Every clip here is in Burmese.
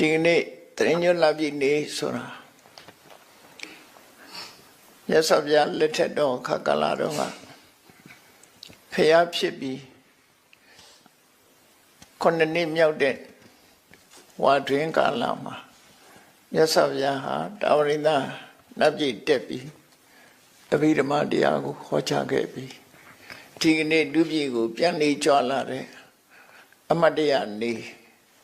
ဒီကနေ့တရင်ညွတ်လာပြီနေဆိုတာမြတ်စွာဘုရားလက်ထက်တော်ခက္ကလာတော်ကဖျားဖြစ်ပြီးခုနှစ်နှစ်မြောက်တဲ့ဝါတွင်ကာလမှာမြတ်စွာဘုရားဟာတာဝရိန္ဒနတ်ပြည်တက်ပြီးအဘိဓမ္မာတရားကိုဟောကြားခဲ့ပြီးဒီကနေ့လူပြည်ကို ပြန်နေကြွလာတဲ့အမတ်တရားနေ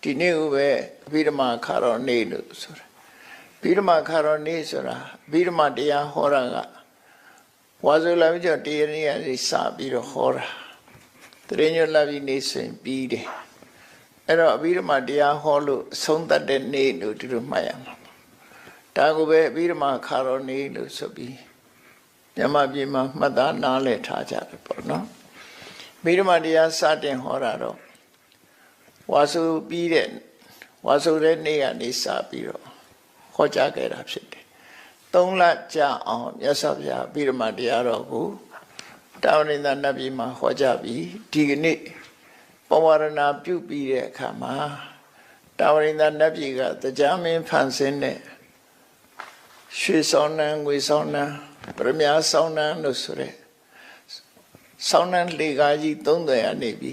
ဒီနေ့ကိုပဲအဘိဓမ္မာခါတော်နေလို့ဆိုတာအဘိဓမ္မာခါတော်နေဆိုတာအဘိဓမ္မာတရားဟောတာကဝါဇုလာပြီးတော့တရားရည်စပြီးတော့ဟောတာတရင်ညလာပြီးနေစဉ်ပြီးတယ်အဲ့တော့အဘိဓမ္မာတရားဟောလို့အဆုံးသတ်တဲ့နေ့လို့ဒီလိုမှတ်ရမှာဒါကိုပဲအဘိဓမ္မာခါတော်နေလို့ဆိုပြီးမြန်မာပြည်မှာမှတ်သားနားလည်ထားကြတယ်ပေါ့နော်အဘိဓမ္မာတရားစတင်ဟောတာတော့ ဝါစုပြီးတဲ့ဝါစုတဲ့နေ့ကနေစပြီးတော့ဟောကြားခဲ့တာဖြစ်တယ်သုံးလကြာအောင်မြတ်စွာဘုရားအဘိဓမ္မာတရားတော်ကိုတာဝရိန္ဒနတ်ပြည်မှာဟောကြားပြီးဒီကနေ့ပဝရဏပြုပြီးတဲ့အခါမှာတာဝရိန္ဒနတ်ပြည်ကတရားမင်းဖန်ဆင်းတဲ့ရွှေဆောင်နှံငွေဆောင်နှံပရမညာဆောင်နှံလို့ဆိုတဲ့ဆောင်နှံလေကားကြီး30ရနေပြီ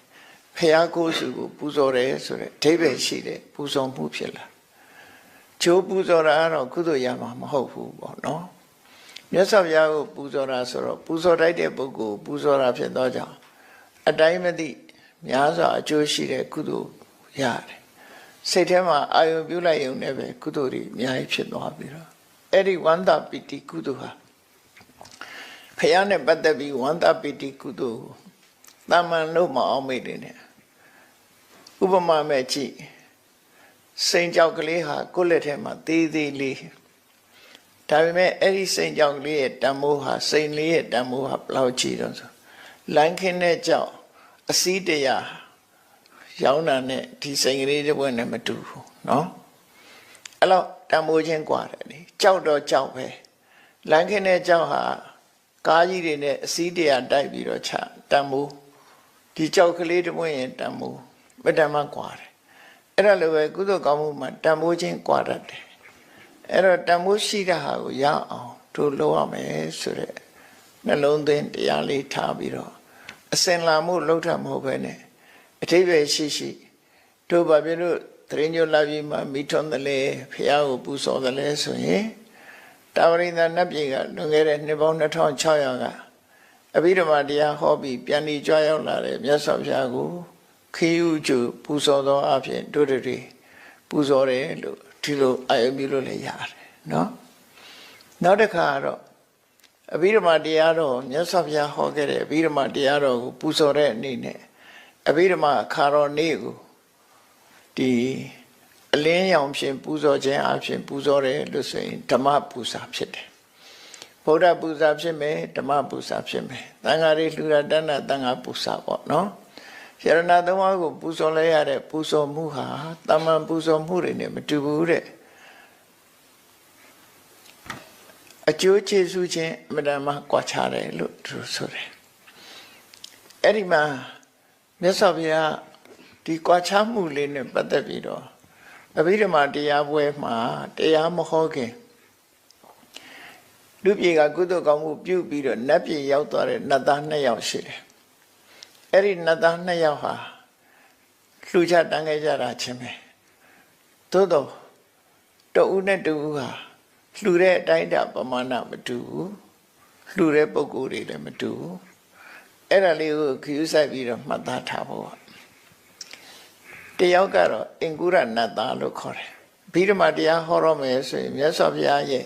ဖျားကိုးစုကိုပူဇော်တယ်ဆိုတဲ့အဓိပ္ပာယ်ရှိတဲ့ပူဇော်မှုဖြစ်လာဂျိုးပူဇော်တာကတော့ကုသိုလ်ရမှာမဟုတ်ဘူးပေါ့နော်မြတ်စွာဘုရားကိုပူဇော်တာဆိုတော့ပူဇော်တိုက်တဲ့ပုဂ္ဂိုလ်ပူဇော်တာဖြစ်သောကြောင့်အတိုင်းမသိများစွာအကျိုးရှိတဲ့ကုသိုလ်ရတယ်စိတ်ထဲမှာအာယုံပြုလိုက်ရုံနဲ့ပဲကုသိုလ်တွေအများကြီးဖြစ်သွားပြီတော့အဲ့ဒီဝန္တာပိတိကုသိုလ်ဟာဖះနဲ့ပတ်သက်ပြီးဝန္တာပိတိကုသိုလ်ကို တာမန်လို့မအောင်မိတယ်နဲ့ဥပမာမဲ့ကြည့်စိန်ကြောက်ကလေးဟာကိုယ့်လက်ထဲမှာသေးသေးလေးဒါပေမဲ့အဲ့ဒီစိန်ကြောက်ကလေးရဲ့တန်မိုးဟာစိန်လေးရဲ့တန်မိုးဟာဘယ်လောက်ကြီးတော့ဆိုလိုင်းခင်းတဲ့ကြောက်အစည်းတရာရောင်းတာနဲ့ဒီစိန်ကလေးတစ်ပွင့်နဲ့မတူဘူးเนาะအဲ့တော့တန်မိုးချင်းกว่าတယ်လေကြောက်တော့ကြောက်ပဲလိုင်းခင်းတဲ့ကြောက်ဟာကားကြီးတွေနဲ့အစည်းတရာတိုက်ပြီးတော့ချတန်မိုး ဒီကြောက်ကလေးတပွင့်ရင်တန်မိုးပတ္တမကွာတယ်အဲ့ဒါလိုပဲကုသိုလ်ကောင်းမှုမှာတန်မိုးခြင်းကွာတတ်တယ်အဲ့တော့တန်မိုးရှိတဲ့ဟာကိုရအောင်တို့လုပ်ရမယ်ဆိုတဲ့နှလုံးသွင်းတရားလေးထားပြီးတော့အစင်လာမှုလောက်တာမဟုတ်ပဲနဲ့အထိပ္ပယ်ရှိရှိတို့ဘာဖြစ်လို့တရင်ညိုလာပြီးမှမိထွန်းတယ်လေဖះကိုပူဆော်တယ်လေဆိုရင်တာဝရိန္ဒနတ်ပြည်ကလွန်ခဲ့တဲ့နှစ်ပေါင်း2600က အဘိဓမ္မာတရားဟောပြီးပြန်ပြီးကြွရောက်လာတဲ့မြတ်စွာဘုရားကိုခီးဥကျပူဇော်သောအဖြစ်တို့တွေပူဇော်တယ်လို့ဒီလိုအာယုပြုလို့လည်းရတယ်နော်နောက်တစ်ခါတော့အဘိဓမ္မာတရားတော်မြတ်စွာဘုရားဟောခဲ့တဲ့အဘိဓမ္မာတရားတော်ကိုပူဇော်တဲ့အနေနဲ့အဘိဓမ္မာအခါတော်နေ့ကိုဒီအလင်းရောင်ဖြင့်ပူဇော်ခြင်းအဖြစ်ပူဇော်တယ်လို့ဆိုရင်ဓမ္မပူဇာဖြစ်တယ် ဗုဒ္ဓပူဇာဖြစ်မယ်ဓမ္မပူဇာဖြစ်မယ်တန်ဃာတွေလှူတာတဏ္ဍတန်ဃာပူဇာပေါ့နော်ယရဏသုံးပါးကိုပူဇော်လဲရတဲ့ပူဇော်မှုဟာတမန်ပူဇော်မှုတွေနဲ့မတူဘူးတဲ့အကျိုးကျေးဇူးချင်းအမှန်တမ်းကွာခြားတယ်လို့သူဆိုတယ်အဲ့ဒီမှာမြတ်စွာဘုရားဒီကွာခြားမှုလေးနဲ့ပတ်သက်ပြီးတော့အဘိဓမ္မာတရားပွဲမှာတရားမဟောခင် လူပြေကကုသိုလ်ကောင်းမှုပြုပြီးတော့နတ်ပြေရောက်သွားတဲ့နတ်သားနှစ်ယောက်ရှိတယ်အဲ့ဒီနတ်သားနှစ်ယောက်ဟာလှူချတန်းခဲ့ကြတာချင်းပဲသို့တော့တဦးနဲ့တဦးဟာလှူတဲ့အတိုင်းတာပမာဏမတူဘူးလှူတဲ့ပုံကိုယ်တွေလည်းမတူဘူးအဲ့ဒါလေးကိုခရူးဆိုင်ပြီးတော့မှတ်သားထားဖို့တယောက်ကတော့အင်္ဂုရနတ်သားလို့ခေါ်တယ်ဘိဓမ္မာတရားဟောရမယ်ဆိုရင်မြတ်စွာဘုရားရဲ့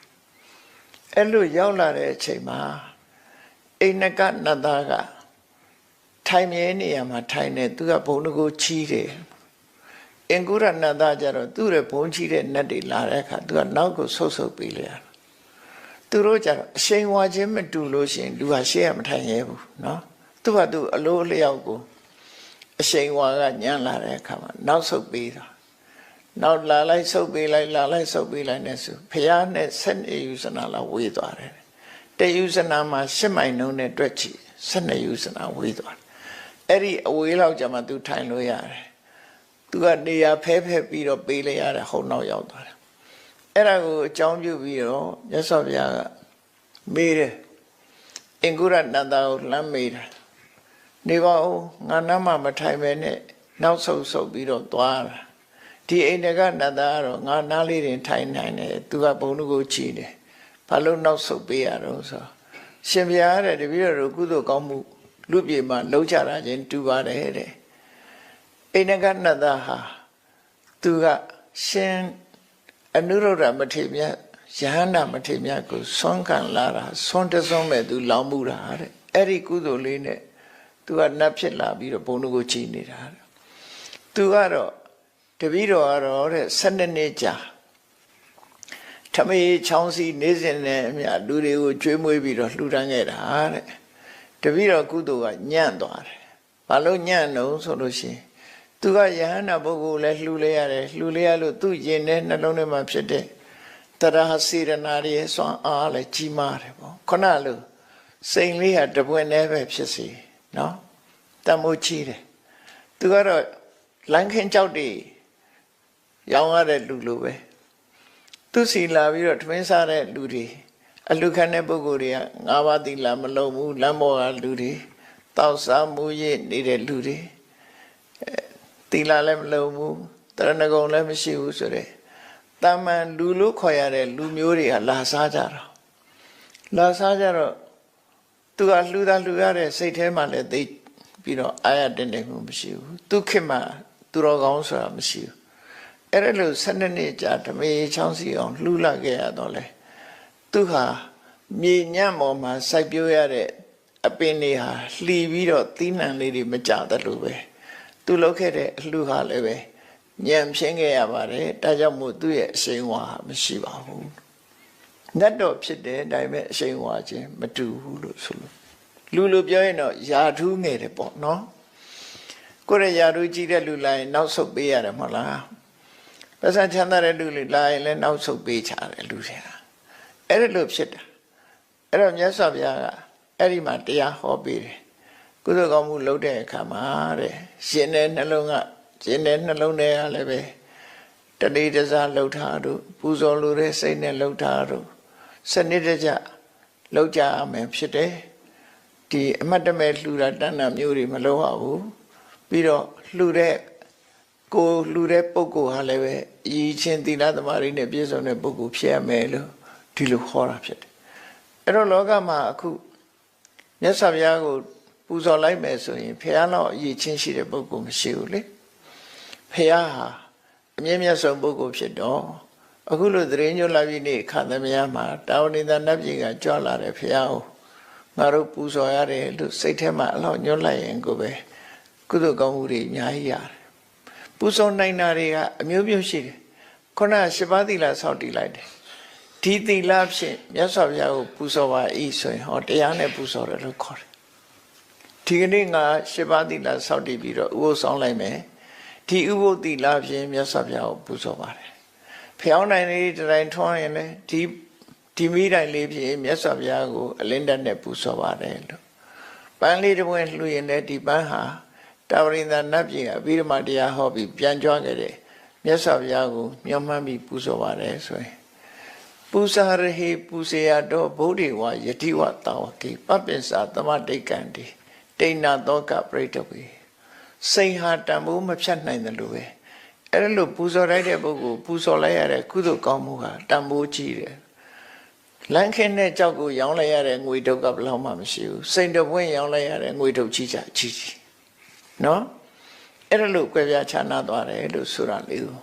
အဲ့လိုရောက်လာတဲ့အချိန်မှာအိန္ဒကနတ်သားကထိုင်မြဲနေရမှာထိုင်နေသူကဘုံတကိုချီးတယ်အင်္ဂုရနတ်သားကြတော့သူ့ရဲ့ဘုံချီးတဲ့နတ်တွေလာတဲ့အခါသူကနောက်ကိုဆုတ်ဆုတ်ပေးလိုက်ရတယ်သူတို့ကြတော့အရှိန်ဝါခြင်းမတူလို့ရှိရင်လူဟာရှေ့ရမထိုင်ရဲဘူးเนาะသူကသူအလိုအလျောက်ကိုအရှိန်ဝါကညံ့လာတဲ့အခါမှာနောက်ဆုတ်ပေးတာ နောက်လာလိုက်ဆုတ်ပေးလိုက်လာလိုက်ဆုတ်ပေးလိုက်နဲ့ဆိုဖះနဲ့ဆက်နေယူစနာလာဝေးသွားတယ်တယူစနာမှာရှစ်မိုင်နှုံးနဲ့တွက်ချီဆက်နေယူစနာဝေးသွားတယ်အဲ့ဒီအဝေးလောက်ကြမှာသူထိုင်လို့ရတယ်သူကနေရာဖဲဖဲပြီးတော့ပေးလိုက်ရတယ်ဟုတ်နောက်ရောက်သွားတယ်အဲ့ဒါကိုအကြောင်းပြုပြီးတော့မြတ်စွာဘုရားကမေးတယ်အင်္ဂုရနန္ဒာကိုလမ်းမေးတယ်နေပါဦးငါနားမှာမထိုင်ပဲနဲ့နောက်ဆုတ်ဆုတ်ပြီးတော့သွားတာ ဒီအိန္ဒကနန္ဒာကတော့ငါနားလေးတင်ထိုင်နိုင်တယ်သူကဘုံလူကိုချီတယ်ဘာလို့နောက်ဆုတ်ပေးရတော့ဆိုရှင်ဘုရားတဲ့တပည့်တော်ကုသိုလ်ကောင်းမှုလူပြေမှာလုံးချတာချင်းတူပါတယ်တဲ့အိန္ဒကနန္ဒာဟာသူကရှင်အနုရုဒ္ဓမထေမြတ်ယဟန္တာမထေမြတ်ကိုဆွမ်းခံလာတာဆွမ်းတစွန်းမဲ့သူလောင်မှုတာတဲ့အဲ့ဒီကုသိုလ်လေးနဲ့သူကနတ်ဖြစ်လာပြီးတော့ဘုံတို့ကိုချိန်နေတာတဲ့သူကတော့ တပည့်တော်ကတော့တဲ့12နှစ်ကြာထမေးချောင်းစီနေစဉ်နဲ့အမြလူတွေကိုကျွေးမွေးပြီးတော့လှူဒန်းခဲ့တာတဲ့တပည့်တော်ကုသိုလ်ကညံ့သွားတယ်ဘာလို့ညံ့တော့ဆိုလို့ရှိရင်သူကယဟန္တာပုဂ္ဂိုလ်လည်းလှူလဲရတယ်လှူလဲရလို့သူ့ရင်ထဲနှလုံးထဲမှာဖြစ်တဲ့တရဟစေရနာရဲ့စွမ်းအားလည်းကြီးမားတယ်ပေါ့ခုနလိုစိန်လေးဟာတပွင့်နဲ့ပဲဖြစ်စီနော်တမိုးချီးတယ်သူကတော့လမ်းခင်းကြောက်တွေ ရောင်းရတဲ့လူလိုပဲသူစီလာပြီးတော့ထမင်းစားတဲ့လူတွေအလူခံတဲ့ပုဂ္ဂိုလ်တွေကငါးပါးသီလမလုံးဘူးလမ်းပေါ်ကလူတွေတောက်စားမှုရနေတဲ့လူတွေသီလလည်းမလုံးဘူးတရဏဂုံလည်းမရှိဘူးဆိုတဲ့တာမန်လူလို့ခေါ်ရတဲ့လူမျိုးတွေကလာစားကြတာလာစားကြတော့သူကလှူတာလှူရတဲ့စိတ်ထဲမှာလည်းသိပြီးတော့အာရတင်တယ်မှုမရှိဘူးသူခေတ်မှာသူတော်ကောင်းဆိုတာမရှိဘူး အဲ့ဒါလို့၁၂နှစ်ကြာဓမေချောင်းစီအောင်လှူလာခဲ့ရတော့လေသူဟာမြေညံ့ပေါ်မှာစိုက်ပျိုးရတဲ့အပင်တွေဟာလှီပြီးတော့သီးနှံလေးတွေမကြတယ်လို့ပဲသူလုပ်ခဲ့တဲ့အလှဟာလည်းပဲညံဖြင်းခဲ့ရပါတယ်ဒါကြောင့်မို့သူ့ရဲ့အရှိန်ဝါမရှိပါဘူးနတ်တော်ဖြစ်တယ်ဒါပေမဲ့အရှိန်ဝါခြင်းမတူဘူးလို့ဆိုလို့လူလူပြောရင်တော့ယာထူးငယ်တယ်ပေါ့နော်ကိုယ်ရယာထူးကြီးတဲ့လူလာရင်နောက်ဆုတ်ပေးရတယ်မဟုတ်လား ပတ်စံချမ်းသာတဲ့လူလူလာရင်လည်းနောက်ဆုတ်ပေးချတယ်လူတွေကအဲ့ဒါလို့ဖြစ်တာအဲ့တော့မြတ်စွာဘုရားကအဲ့ဒီမှာတရားဟောပေးတယ်ကုသိုလ်ကောင်းမှုလုပ်တဲ့အခါမှာတဲ့ရှင်တဲ့နှလုံးကရှင်တဲ့နှလုံးထဲကလည်းပဲတတိတစားလှုပ်ထားတို့ပူဇော်လိုတဲ့စိတ်နဲ့လှုပ်ထားတို့စနစ်တကျလှုပ်ကြရမယ်ဖြစ်တယ်ဒီအမတ်တမဲ့လှူတာတဏ္ဍမျိုးတွေမလုပ်ရဘူးပြီးတော့လှူတဲ့ ကိုလှူတဲ့ပုဂ္ဂိုလ်ဟာလည်းပဲအည်ချင်းသီလသမားတွေနဲ့ပြည့်စုံတဲ့ပုဂ္ဂိုလ်ဖြစ်ရမယ်လို့ဒီလိုခေါ်တာဖြစ်တယ်အဲ့တော့လောကမှာအခုမြတ်စွာဘုရားကိုပူဇော်လိုက်မယ်ဆိုရင်ဖះလောက်အည်ချင်းရှိတဲ့ပုဂ္ဂိုလ်မရှိဘူးလေဖះဟာအမြင့်မြတ်ဆုံးပုဂ္ဂိုလ်ဖြစ်တော့အခုလိုသတင်းညွှန်လာပြီးနေခန္ဓာမယမှာတာဝဏိတနတ်ပြည်ကကြွလာတဲ့ဖះကိုငါတို့ပူဇော်ရတယ်လို့စိတ်ထဲမှာအလောက်ညွှန်လိုက်ရင်ကိုပဲကုသိုလ်ကောင်းမှုတွေအများကြီးရတယ် ပူဇော်နိုင်တာတွေကအမျိုးမျိုးရှိတယ်ခုနကရှစ်ပါးသီလစောင့်တည်လိုက်တယ်ဒီသီလဖြင့်မြတ်စွာဘုရားကိုပူဇော်ပါဤဆိုရင်ဟောတရားနဲ့ပူဇော်တယ်လို့ခေါ်တယ်ဒီကနေ့ငါရှစ်ပါးသီလစောင့်တည်ပြီးတော့ဥပုသ်ဆောင်လိုက်မယ်ဒီဥပုသ်သီလဖြင့်မြတ်စွာဘုရားကိုပူဇော်ပါတယ်ဖျောင်းနိုင်လေးတိုင်းထွန်းရင်လည်းဒီဒီမိတိုင်းလေးဖြင့်မြတ်စွာဘုရားကိုအလင်းတက်နဲ့ပူဇော်ပါတယ်လို့ပန်းလေးတစ်ပွင့်လှူရင်လည်းဒီပန်းဟာ တာဝရိန္ဒနတ်ပြည်ကအဘိဓမ္မာတရားဟောပြီးပြန်ကြွခဲ့တဲ့မြတ်စွာဘုရားကိုမျှော်မှန်းပြီးပူဇော်ပါတယ်ဆိုရင်ပူဇာရဟိပူဇေယတော့ဗုဒ္ဓေဝယတိဝတာဝကေပပ္ပင်္စာသမတိတ်ကံတိတိဏသောကပရိတဝေစိတ်ဟာတန်ဖိုးမဖြတ်နိုင်တယ်လို့ပဲအဲ့ဒါလို့ပူဇော်လိုက်တဲ့ပုဂ္ဂိုလ်ပူဇော်လိုက်ရတဲ့ကုသိုလ်ကောင်းမှုဟာတန်ဖိုးကြီးတယ်လမ်းခင်းတဲ့ကြောက်ကိုရောင်းလိုက်ရတဲ့ငွေတုတ်ကဘယ်လောက်မှမရှိဘူးစိန်တပွင့်ရောင်းလိုက်ရတဲ့ငွေတုတ်ကြီးကြကြီးကြီး နော်အဲ့ဒါလို့ကြွယ်ပြခြားနာသွားတယ်လို့ဆိုတာလေးကို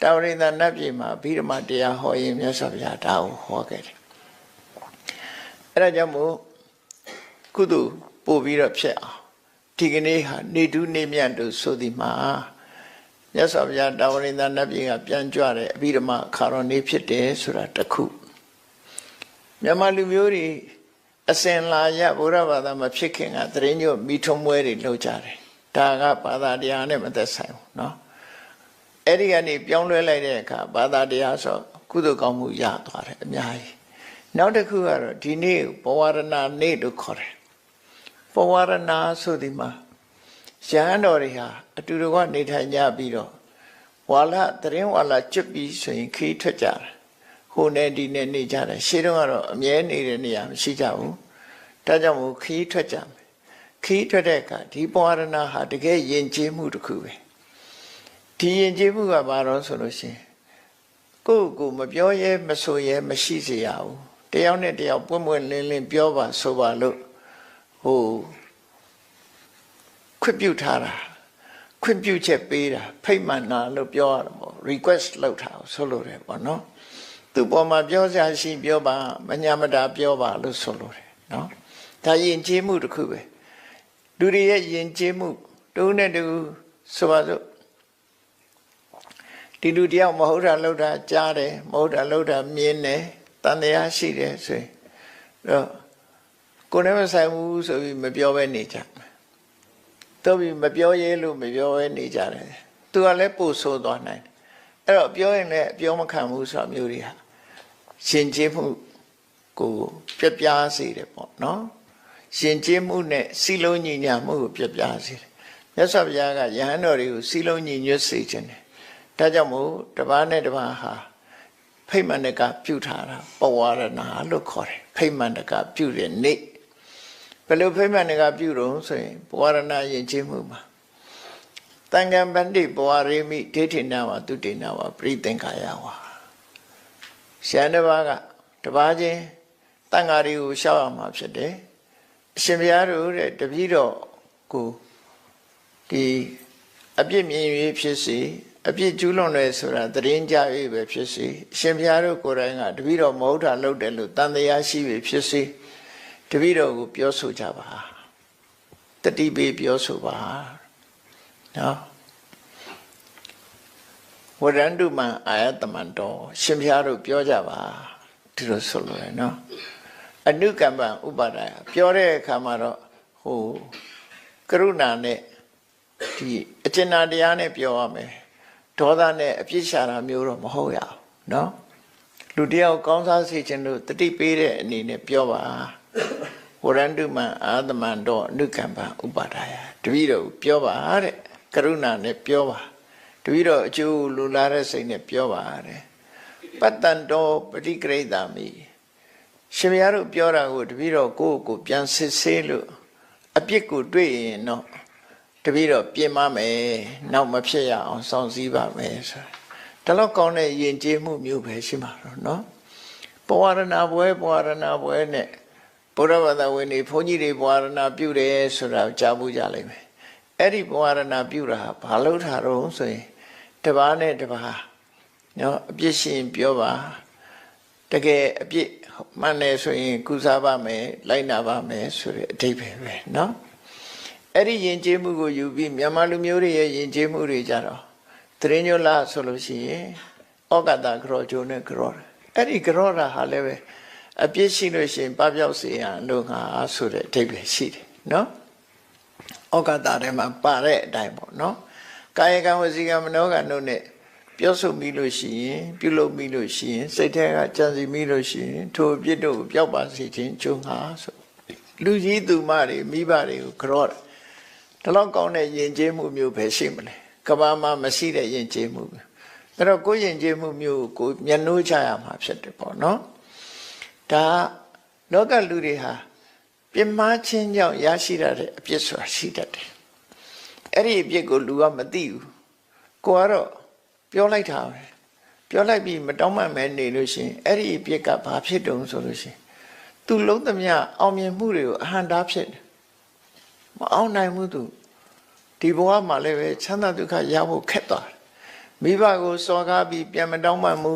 တာဝရိန္ဒနတ်ပြည်မှာဗိဓမာတရားဟောရင်မြတ်စွာဘုရားဒါကိုဟောခဲ့တယ်အဲ့ဒါကြောင့်မို့ကုသိုလ်ပို့ပြီးတော့ဖြစ်အောင်ဒီကနေ့ဟာနေတူးနေမြတ်တို့ဆိုဒီမှာမြတ်စွာဘုရားတာဝရိန္ဒနတ်ပြည်ကပြန်ကြွတဲ့အဗိဓမာခါရောနေ့ဖြစ်တယ်ဆိုတာတစ်ခုမြန်မာလူမျိုးတွေအစင်လာရဘုရားဘာသာမဖြစ်ခင်ကသတရင်ညို့မိထုံးပွဲတွေလုပ်ကြတယ် ဒါကဘာသာတရားနဲ့မသက်ဆိုင်ဘူးเนาะအဲ့ဒီကနေပြောင်းလဲလိုက်တဲ့အခါဘာသာတရားဆိုကုသိုလ်ကောင်းမှုရသွားတယ်အများကြီးနောက်တစ်ခုကတော့ဒီနေ့ဘဝရဏနေ့လို့ခေါ်တယ်ဘဝရဏဆိုဒီမှာရဟန်းတော်တွေဟာအတူတကွနေထိုင်ကြပြီးတော့ဝါလသရင်ဝါလကျွတ်ပြီးဆိုရင်ခီးထွက်ကြတယ်ဟိုနဲ့ဒီနဲ့နေကြတယ်ရှေးတုန်းကတော့အမြဲနေတဲ့နေရာမရှိကြဘူးဒါကြောင့်မို့ခီးထွက်ကြမယ် ခီးထွက်တဲ့အခါဒီပဝရဏဟာတကယ်ယဉ်ကျေးမှုတစ်ခုပဲဒီယဉ်ကျေးမှုကဘာတော့ဆိုလို့ရှိရင်ကိုယ့်ကိုမပြောရဲမဆိုရဲမရှိစေရဘူးတယောက်နဲ့တယောက်ပွင့်ပွင့်လင်းလင်းပြောပါဆိုပါလို့ဟိုခွင့်ပြုထားတာခွင့်ပြုချက်ပေးတာဖိတ်မှန်တာလို့ပြောရမှာ request လုပ်တာဆိုလို့တယ်ပေါ့နော်သူပေါ်မှာပြောစရာရှိပြောပါမညာမတာပြောပါလို့ဆိုလို့တယ်နော်ဒါယဉ်ကျေးမှုတစ်ခုပဲ လူတွေရဲ့ယဉ်ကျေးမှုတုံးနဲ့တူဆိုပါစို့ဒီလူတယောက်မဟုတ်တာလှုပ်တာကြားတယ်မဟုတ်တာလှုပ်တာမြင်တယ်တန်တရားရှိတယ်ဆိုရင်တော့ကိုယ်နဲ့မဆိုင်ဘူးဆိုပြီးမပြောဘဲနေကြတော့ပြီးမပြောရဲလို့မပြောဘဲနေကြတယ်သူကလည်းပို့ဆိုးသွားနိုင်တယ်အဲ့တော့ပြောရင်လည်းပြောမခံဘူးဆိုတာမျိုးတွေဟာရှင်ကျေးမှုကိုပြပြားစေတယ်ပေါ့နော် ရှင်ကျေးမှုနဲ့စီလုံးညီညာမှုကိုပြပြားစေတယ်မြတ်စွာဘုရားကယဟန်တော်တွေကိုစီလုံးညီညွတ်စေခြင်းတယ်ဒါကြောင့်မို့တပားနဲ့တပားဟာဖိမ္မန္တကပြုထားတာပဝရဏလို့ခေါ်တယ်ဖိမ္မန္တကပြုတဲ့နေ့ဘယ်လိုဖိမ္မန္တကပြုတော့ဆိုရင်ပဝရဏယဉ်ကျေးမှုမှာတန်ခံပန္တိပဝရေမိဒိဋ္ဌိနာဝတုတိနာဝပရိသင်္ခာယဝါရှမ်းတစ်ပါးကတပါးချင်းတန်ဃာတွေကိုရှောက်ရမှာဖြစ်တယ် အရှင်ဘုရားတို့တဲ့တပည့်တော်ကိုဒီအပြစ်မြင်၍ဖြစ်စီအပြစ်ကျူးလွန်တယ်ဆိုတာတရင်ကြ၍ပဲဖြစ်စီအရှင်ဘုရားတို့ကိုယ်တိုင်ကတပည့်တော်မဟုတ်တာလုပ်တယ်လို့တန်တရားရှိပြီဖြစ်စီတပည့်တော်ကိုပြောဆိုကြပါတတိပေပြောဆိုပါနော်ဝရန္တုမံအာယတမန္တောရှင်ဘုရားတို့ပြောကြပါထဒီလိုဆိုလို့ရနော် အနုကမ္ပဥပါဒာယပြောတဲ့အခါမှာတော့ဟိုကရုဏာနဲ့ဒီအကျဉ်းတရားနဲ့ပြောရမယ်ဒေါသနဲ့အပြစ်ရှာတာမျိုးတော့မဟုတ်ရအောင်နော်လူတယောက်ကောင်းစားစေခြင်းလို့တတိပေးတဲ့အနေနဲ့ပြောပါဝရန္တုမံအာသမံတော့အနုကမ္ပဥပါဒာယတပည့်တော်ပြောပါတဲ့ကရုဏာနဲ့ပြောပါတပည့်တော်အကျိုးလူလာတဲ့စိတ်နဲ့ပြောပါတဲ့ပတ္တန်တော်ပฏิကရိတာမိ ရှင်မရတို့ပြောတာကိုတပည့်တော်ကိုယ့်ကိုယ်ပြန်စစ်ဆေးလို့အပြစ်ကိုတွေ့ရင်တော့တပည့်တော်ပြင်မမယ်နောက်မဖြစ်ရအောင်စောင့်စည်းပါမယ်ဆိုတာဒါတော့ကောင်းတဲ့ယဉ်ကျေးမှုမျိုးပဲရှိမှာတော့เนาะပဝရဏပွဲပဝရဏပွဲနဲ့ဘုရားဘာသာဝင်တွေဘုန်းကြီးတွေပဝရဏပြုတယ်ဆိုတာကြားဘူးကြလိမ့်မယ်အဲ့ဒီပဝရဏပြုတာဟာဘာလို့ထားတော့ဆိုရင်တပားနဲ့တပားเนาะအပြစ်ရှင်ပြောပါ တကယ်အပြစ်မှန်တယ်ဆိုရင်ကုစားပါမယ်လိုက်နာပါမယ်ဆိုတဲ့အဓိပ္ပာယ်ပဲเนาะအဲ့ဒီယဉ်ကျေးမှုကိုယူပြီးမြန်မာလူမျိုးတွေရဲ့ယဉ်ကျေးမှုတွေကြတော့တရင်ညိုလာဆိုလို့ရှိရင်ဩကတာကရောဂျိုနဲ့ကရောအဲ့ဒီကရောတာဟာလည်းပဲအပြစ်ရှိလို့ရှိရင်ပပျောက်စေရန်လို့ငါဆိုတဲ့အဓိပ္ပာယ်ရှိတယ်เนาะဩကတာထဲမှာပါတဲ့အတိုင်းပေါ့เนาะကာယကံဝစီကံမနောကံတို့ ਨੇ ပြောဆိုမိလို့ရှိရင်ပြုလုပ်မိလို့ရှိရင်စိတ်ထဲကကြံစီမိလို့ရှိရင်ထိုအပြစ်တို့ကိုပျောက်ပါစေခြင်းကျုံငါဆိုလူကြီးသူမတွေမိဘတွေကိုကြော့တယ်ဒီလောက်ကောင်းတဲ့ယဉ်ကျေးမှုမျိုးပဲရှိမလဲကဘာမှာမရှိတဲ့ယဉ်ကျေးမှုမျိုးအဲ့တော့ကိုယ်ယဉ်ကျေးမှုမျိုးကိုမျက်နှိုးချရမှာဖြစ်တယ်ပေါ့နော်ဒါလောကလူတွေဟာပြင်းမာခြင်းကြောင့်ရရှိရတဲ့အပြစ်ဆိုတာရှိတတ်တယ်အဲ့ဒီအပြစ်ကိုလူကမသိဘူးကိုကတော့ ပြောလိုက်တာပဲပြောလိုက်ပြီးမတောင်းမှန်မဲနေလို့ရှိရင်အဲ့ဒီအပြစ်ကဘာဖြစ်တုံဆိုလို့ရှိရင်သူလုံးသမျှအောင်မြင်မှုတွေကိုအဟံတားဖြစ်တယ်မအောင်နိုင်ဘူးသူဒီဘဝမှာလည်းပဲချမ်းသာဒုက္ခရဖို့ခက်သွားတယ်မိဘကိုစော်ကားပြီးပြန်မတောင်းမှန်မှု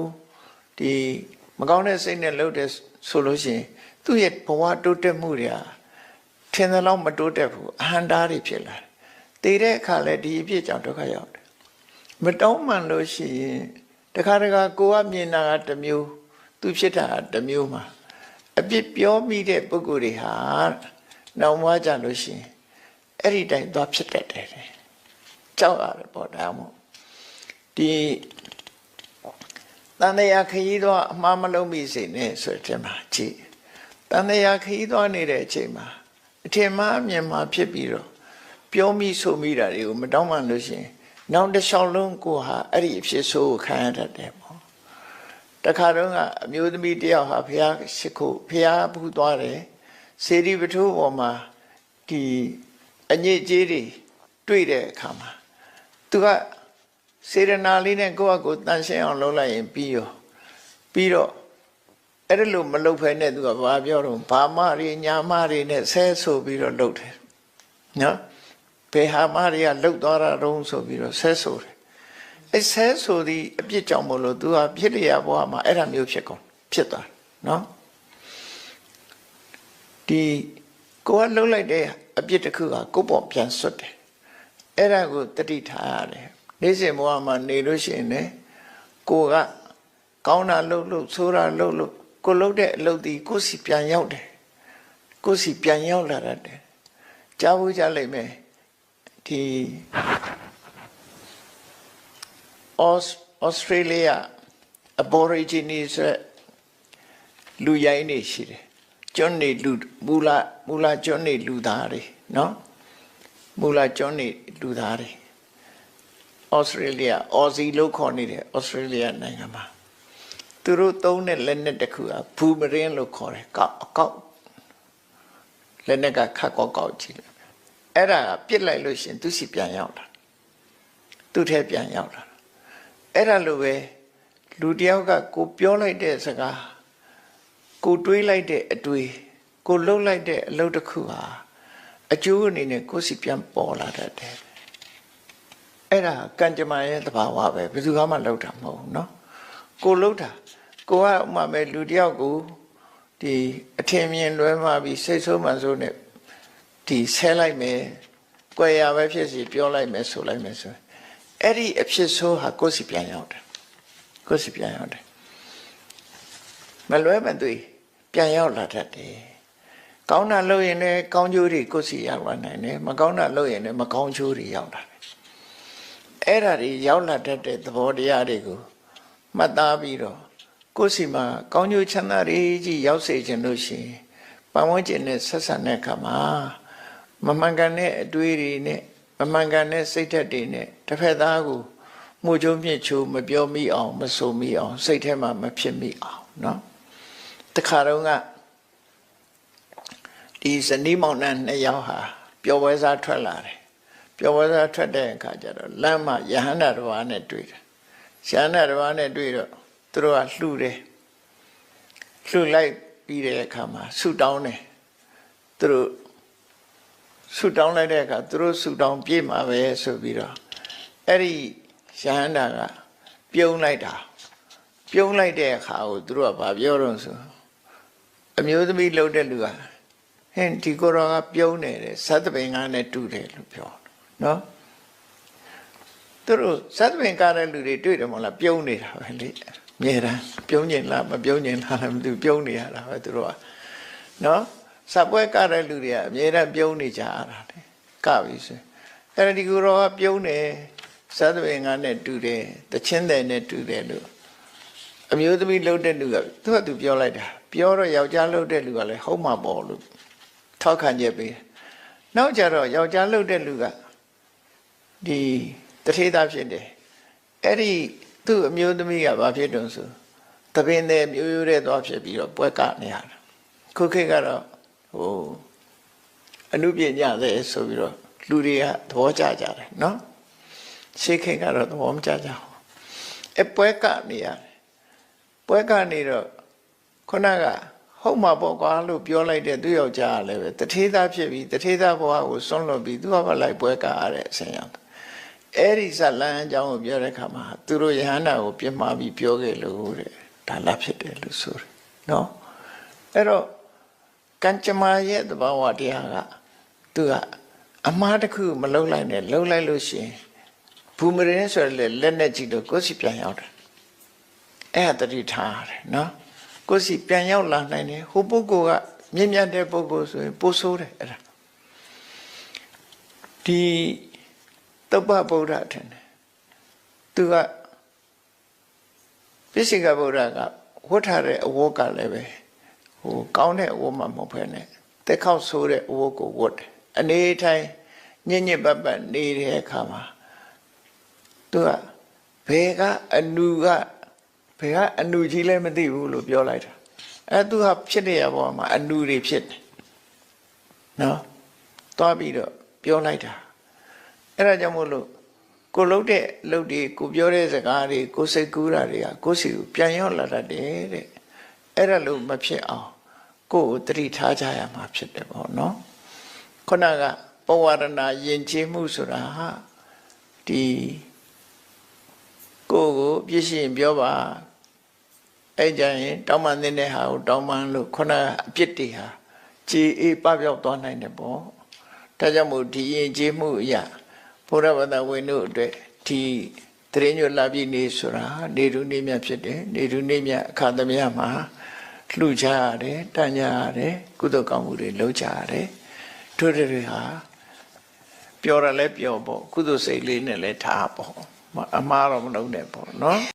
ဒီမကောင်းတဲ့စိတ်နဲ့လှုပ်တဲ့ဆိုလို့ရှိရင်သူ့ရဲ့ဘဝတိုးတက်မှုတွေဟာထင်သလောက်မတိုးတက်ဘူးအဟံတားတွေဖြစ်လာတယ်တည်တဲ့အခါလဲဒီအပြစ်ကြောင့်ဒုက္ခရောက်တယ် မတောင်းမှန်လို့ရှိရင်တခါတခါကိုကမြင်တာကတစ်မျိုး သူဖြစ်တာကတစ်မျိုးမှာအပြစ်ပြောမိတဲ့ပုဂ္ဂိုလ်တွေဟာနောက်မှကြလို့ရှိရင်အဲ့ဒီတိုင်သွားဖြစ်တတ်တယ်ကြောက်ရတယ်ပေါ့ဒါမှမဟုတ်ဒီတန်တရားခရီးတော့အမှားမလုံးမိစေနဲ့ဆိုတဲ့မှာကြည့်တန်တရားခရီးသွားနေတဲ့အချိန်မှာအထင်မှားအမြင်မှာဖြစ်ပြီးတော့ပြောမိဆိုမိတာတွေကိုမတောင်းမှလို့ရှိရင် နောက်တစ်လျှောက်လုံးကိုဟာအဲ့ဒီအဖြစ်ဆိုးကိုခံရတတ်တယ်ပေါ့တခါတော့ကအမျိုးသမီးတယောက်ဟာဖះရှိခိုးဖះဘူးသွားတယ်စေတီပထိုးပေါ်မှာဒီအညစ်အကြေးတွေတွေ့တဲ့အခါမှာသူကစေရနာလေးနဲ့ကိုယ့်အကိုတန်ရှင်းအောင်လုပ်လိုက်ရင်ပြီးရောပြီးတော့အဲ့ဒါလို့မလုပ်ဖဲနဲ့သူကဘာပြောတော့ဘာမတွေညာမတွေနဲ့ဆဲဆိုပြီးတော့လုပ်တယ်နော် ဘယ်ဟာမတွေကလှုပ်သွားတာတုံးဆိုပြီးတော့ဆဲဆိုတယ်အဲဆဲဆိုသည်အပြစ်ကြောင့်မလို့သူကဖြစ်လျက်ဘဝမှာအဲ့ဒါမျိုးဖြစ်ကုန်ဖြစ်သွားတယ်နော်ဒီကိုကလှုပ်လိုက်တဲ့အပြစ်တစ်ခုကကိုယ့်ပေါ်ပြန်ဆွတ်တယ်အဲ့ဒါကိုတတိထားရတယ်နေ့စဉ်ဘဝမှာနေလို့ရှိရင်လည်းကိုကကောင်းတာလှုပ်လို့ဆိုးတာလှုပ်လို့ကိုလှုပ်တဲ့အလုပ်ဒီကိုစီပြန်ရောက်တယ်ကိုစီပြန်ရောက်လာတယ်ကြားဘူးကြလိမ့်မယ် ဒီဩစတြေးလျ aborigines လူရိုင်းနေရှိတယ်ကျွန်းနေလူမူလာမူလာကျွန်းနေလူသားတွေနော်မူလာကျွန်းနေလူသားတွေဩစတြေးလျအော်စီလို့ခေါ်နေတယ်ဩစတြေးလျနိုင်ငံမှာသူတို့သုံးတဲ့လက်နက်တစ်ခုကဘူမရင်းလို့ခေါ်တယ်ကောက်အကောက်လက်နက်ကခတ်ကောက်ကောက်ကြည့်တယ် အဲ့ဒါပြစ်လိုက်လို့ရှင်သူစီပြန်ရောက်လာသူ့ထဲပြန်ရောက်လာအဲ့ဒါလိုပဲလူတယောက်ကကိုပြောလိုက်တဲ့စကားကိုတွေးလိုက်တဲ့အတွေးကိုလှုပ်လိုက်တဲ့အလုပ်တစ်ခုဟာအကျိုးအနေနဲ့ကိုစီပြန်ပေါ်လာတတ်တယ်အဲ့ဒါကံကြမ္မာရဲ့သဘာဝပဲဘယ်သူမှလှုပ်တာမဟုတ်ဘူးเนาะကိုလှုပ်တာကိုကဥမာပဲလူတယောက်ကိုဒီအထင်မြင်လွဲမှာပြီးစိတ်ဆိုးမှန်ဆိုးနဲ့ ဒီဆဲလိုက်မယ်၊ကြွယ်ရပဲဖြစ်စီပြောလိုက်မယ်ဆိုလိုက်မယ်ဆိုအဲ့ဒီအဖြစ်ဆိုးဟာကိုယ်စီပြန်ရောက်တယ်ကိုယ်စီပြန်ရောက်တယ်မလွဲမသွေပြန်ရောက်လာတတ်တယ်ကောင်းတာလုပ်ရင်လည်းကောင်းကျိုးတွေကိုယ်စီရောက်လာနိုင်တယ်မကောင်းတာလုပ်ရင်လည်းမကောင်းကျိုးတွေရောက်လာတယ်အဲ့ဒါတွေရောက်လာတတ်တဲ့သဘောတရားတွေကိုမှတ်သားပြီးတော့ကိုယ်စီမှာကောင်းကျိုးချမ်းသာတွေကြီးရောက်စေခြင်းလို့ရှိရင်ပတ်ဝန်းကျင်နဲ့ဆက်ဆံတဲ့အခါမှာ မမှန်ကန်တဲ့အတွေးတွေနဲ့မမှန်ကန်တဲ့စိတ်ဓာတ်တွေနဲ့တစ်ဖက်သားကိုမှုချိုးမြင့်ချိုးမပြောမိအောင်မဆိုမိအောင်စိတ်ထဲမှာမဖြစ်မိအောင်เนาะတခါတော့ကဒီဇနီးမောင်နှံနှစ်ယောက်ဟာပျော်ပွဲစားထွက်လာတယ်ပျော်ပွဲစားထွက်တဲ့အခါကျတော့လမ်းမှာယဟန္တာတစ်ပါးနဲ့တွေ့တယ်ယဟန္တာတစ်ပါးနဲ့တွေ့တော့သူတို့ကလှူတယ်လှူလိုက်ပြီးတဲ့အခါမှာဆူတောင်းတယ်သူတို့ ဆူတောင်းလိုက်တဲ့အခါသူတို့ဆူတောင်းပြေးမှာပဲဆိုပြီးတော့အဲ့ဒီယဟန္တာကပြုံးလိုက်တာပြုံးလိုက်တဲ့အခါကိုသူတို့ကဗာပြောတော့ဆိုအမျိုးသမီးလှုပ်တဲ့လူကဟင်ဒီကိုယ်တော်ကပြုံးနေတယ်သတ္တပင်ကနဲ့တူတယ်လို့ပြောနော်သူတို့သတ္တပင်ကားတဲ့လူတွေတွေ့တယ်မဟုတ်လားပြုံးနေတာပဲလေအမြဲတမ်းပြုံးကျင်လားမပြုံးကျင်လားလည်းမသိဘူးပြုံးနေရတာပဲသူတို့ကနော် စပွဲကားတဲ့လူတွေကအမြဲတမ်းပြုံးနေကြရတာလေကပြီဆိုအဲ့ဒါဒီကိုယ်တော်ကပြုံးတယ်သတ္တပင်ကနဲ့တူတယ်တချင်းတယ်နဲ့တူတယ်လို့အမျိုးသမီးလှုပ်တဲ့လူကသူကသူပြောလိုက်တာပြောတော့ယောက်ျားလှုပ်တဲ့လူကလည်းဟုတ်မှာပေါ့လို့ထောက်ခံချက်ပေးတယ်နောက်ကြတော့ယောက်ျားလှုပ်တဲ့လူကဒီတထေးသားဖြစ်တယ်အဲ့ဒီသူ့အမျိုးသမီးကဘာဖြစ်တုံဆိုတပင်တဲ့မျိုးရိုးတဲ့သွားဖြစ်ပြီးတော့ပွဲကနေရတာခုခေတ်ကတော့ ဟိုအနုပညာတဲ့ဆိုပြီးတော့လူတွေကသဘောကျကြတယ်နော်ရှေးခေတ်ကတော့သဘောမကျကြဘူးအပွဲကနေရတယ်ပွဲကနေတော့ခုနကဟုတ်မှာပေါ့ကွာလို့ပြောလိုက်တဲ့သူယောက်ျားကလည်းပဲတထေးသားဖြစ်ပြီးတထေးသားဘဝကိုစွန့်လွတ်ပြီးသူကဘာလိုက်ပွဲကရတဲ့အဆင်ရောက်အဲ့ဒီဇလန်းအကြောင်းကိုပြောတဲ့အခါမှာသူတို့ယဟန္တာကိုပြစ်မှားပြီးပြောခဲ့လို့တဲ့ဒါလာဖြစ်တယ်လို့ဆိုတယ်နော်အဲ့တော့ ကံကြမ္မာရဲ့သဘာဝတရားကသူကအမှားတစ်ခုမလုံးလိုက်နဲ့လုံးလိုက်လို့ရှိရင်ဘူမရင်ဆိုရလေလက်နဲ့ကြည့်လို့ကိုယ်စီပြန်ရောက်တယ်အဲ့ဒါတတိထားရတယ်နော်ကိုယ်စီပြန်ရောက်လာနိုင်တယ်ဟိုပုဂ္ဂိုလ်ကမြင့်မြတ်တဲ့ပုဂ္ဂိုလ်ဆိုရင်ပို့ဆိုးတယ်အဲ့ဒါဒီတုပ္ပဗုဒ္ဓထင်တယ်သူကပိစိကဗုဒ္ဓကဝတ်ထားတဲ့အဝတ်ကလည်းပဲ ဟိုကောင်းတဲ့အဝတ်မှမဟုတ်ဘဲနဲ့တက်ခေါက်ဆိုးတဲ့အဝတ်ကိုဝတ်တယ်အနေထိုင်ညဉ့်ညစ်ပတ်ပတ်နေတဲ့အခါမှာသူကဘယ်ကအနုကဘယ်ကအနုကြီးလဲမသိဘူးလို့ပြောလိုက်တာအဲသူကဖြစ်တဲ့ဘောမှာအနုတွေဖြစ်တယ်နော်သွားပြီးတော့ပြောလိုက်တာအဲ့ဒါကြောင့်မို့လို့ကိုလှုပ်တဲ့လှုပ်တွေကိုပြောတဲ့စကားတွေကိုစိတ်ကူးတာတွေကကိုစီကိုပြန်ရောက်လာတတ်တယ်တဲ့အဲ့ဒါလို့မဖြစ်အောင် ကိုယ်ကိုတတိထားကြရမှာဖြစ်တယ်ပေါ့နော်ခုနကပဝရဏယဉ်ကျေးမှုဆိုတာဟာဒီကိုယ်ကိုပြည့်စုံပြောပါအဲ့ကြရင်တောင်းပန်တဲ့ဟာကိုတောင်းပန်လို့ခုနကအပြစ်တွေဟာကြည်အေးပပြောက်သွားနိုင်တယ်ပေါ့ဒါကြောင့်မို့ဒီယဉ်ကျေးမှုအရာဘုရားဘာသာဝင်တို့အတွက်ဒီတရင်ညွတ်လာပြီနေဆိုတာနေတူနေမြတ်ဖြစ်တယ်နေတူနေမြတ်အခါသမယမှာ လှူကြရတယ်တန်ကြရတယ်ကုသိုလ်ကောင်းမှုတွေလုပ်ကြရတယ်တို့တွေဟာပြောရလဲပြောပေါ့ကုသိုလ်စိတ်လေးနဲ့လဲထားပေါ့အမှားတော့မလုပ်နဲ့ပေါ့နော်